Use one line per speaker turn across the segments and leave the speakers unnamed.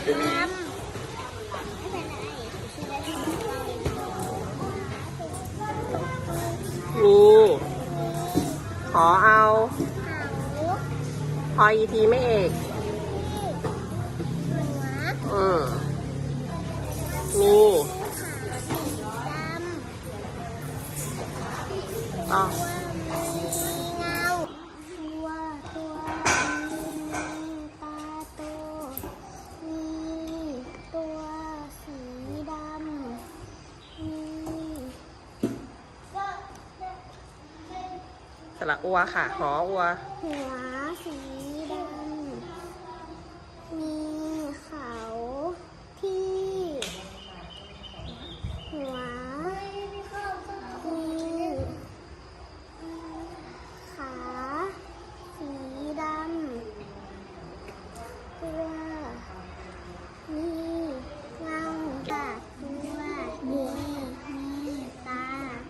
มี ขอเอาพออีทีไม่เอก อืมมีอ๋
อ ส
ระอัวค่ะ หออัว
หัวสีดำ มีเขาที่ หัว มีขาสีดำ ตัว มีเงาตาตัวมีมีตา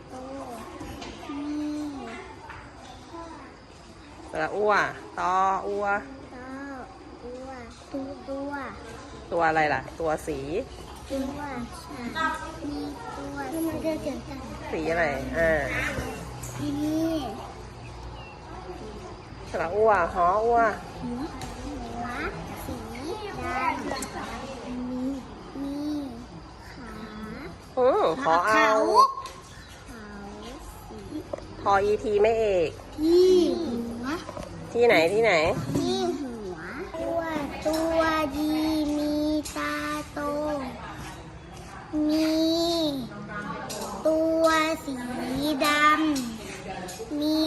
โต มี
ส ระอัวตออัว
ตัวตัวตัว
ตัวอะไรล่ะ ตัวสี
ตัวมีตัวที่มันจะเกิดกัน
สีอะไรอ่า
ที่นี่
สระอัวหออัว
หัวหัวสีดำมีมีขา
อืมขอเอา
เขาสี
พออีทีไม่เอก
ที่หัว
ที่ไหนที่ไหน
ที่หัว ตัวตัวดีมีตาโต มีตัวสีดำ มี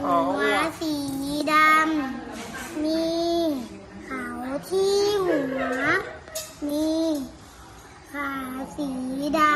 หัวสีดำ มีเขาที่หัว มีขาสีดำ